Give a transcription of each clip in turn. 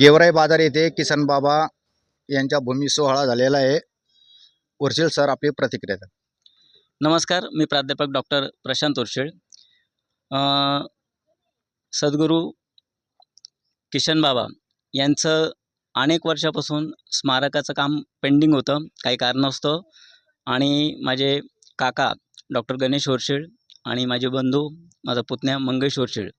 गेवराई बाजार येथे किसन बाबा यांच्या भूमी सोहळा झालेला आहे. उर्शिल सर आपली प्रतिक्रिया द्या. नमस्कार मी प्राध्यापक डॉक्टर प्रशांत उर्शेळ अ, सद्गुरू किशन बाबा यांचं अनेक वर्षापासून स्मारकाचं काम पेंडिंग होतं काही कारणास्तव. आणि माझे काका डॉक्टर गणेश ओरशेळ आणि माझे बंधू माझा पुतण्या मंगेश ओरशेळ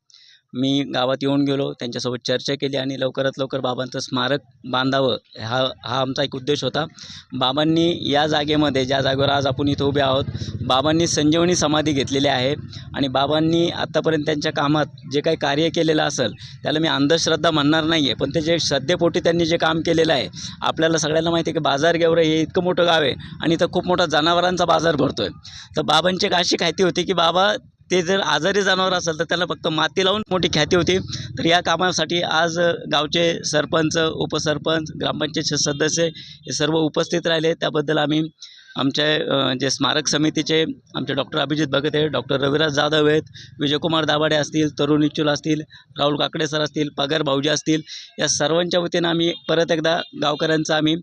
मी गावात येऊन गेलो त्यांच्यासोबत चर्चा केली आणि लवकरात लवकर बाबांचं स्मारक बांधावं हा हा आमचा एक उद्देश होता. बाबांनी या जागेमध्ये ज्या जागेवर आज आपण इथं उभे आहोत बाबांनी संजीवनी समाधी घेतलेली आहे आणि बाबांनी आत्तापर्यंत त्यांच्या कामात जे काही कार्य केलेलं असेल त्याला मी अंधश्रद्धा म्हणणार नाही आहे पण ते जे श्रद्धेपोटी त्यांनी जे काम केलेलं आहे आपल्याला सगळ्यांना माहिती आहे की बाजार गेवरे हे इतकं मोठं गाव आहे आणि इथं खूप मोठा जनावरांचा बाजार भरतो आहे तर बाबांची एक अशी खायती होती की बाबा ते जर आजारी जनावर असेल तर त्याला फक्त माती लावून मोठी ख्याती होती. तर या कामासाठी आज गावचे सरपंच उपसरपंच ग्रामपंचायतचे सदस्य हे सर्व उपस्थित राहिले. त्याबद्दल आम्ही आमच्या जे स्मारक समितीचे आमचे डॉक्टर अभिजित भगत आहे डॉक्टर रविराज जाधव आहेत विजयकुमार दाभाडे असतील तरुण इच्चुल असतील राहुल काकडे सर असतील पगार भाऊजी असतील या सर्वांच्या वतीनं आम्ही परत एकदा गावकऱ्यांचा आम्ही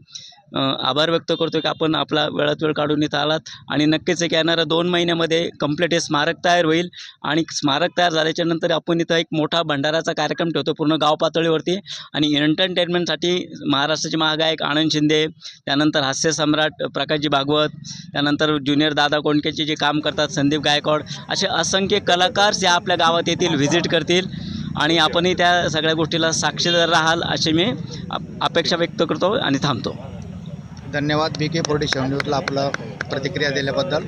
आभार व्यक्त करतो की आपण आपला वेळात वेळ काढून इथं आलात. आणि नक्कीच एक येणाऱ्या दोन महिन्यामध्ये कंप्लीट हे स्मारक तयार होईल. आणि स्मारक तयार झाल्याच्यानंतर आपण इथं एक मोठा भंडाराचा कार्यक्रम ठेवतो पूर्ण गाव पातळीवरती. आणि एंटरटेनमेंटसाठी महाराष्ट्राचे महागायक आनंद शिंदे त्यानंतर हास्य सम्राट प्रकाशजी भागवत त्यानंतर ज्युनियर दादा कोंडकेचे जे काम करतात संदीप गायकवाड असे असंख्य कलाकार जे आपल्या गावात येतील व्हिजिट करतील. आणि आपणही त्या सगळ्या गोष्टीला साक्षीदार राहाल अशी मी अपेक्षा व्यक्त करतो आणि थांबतो. धन्यवाद. बी के फोर्टी सेवन न्यूजला आपलं प्रतिक्रिया दिल्याबद्दल.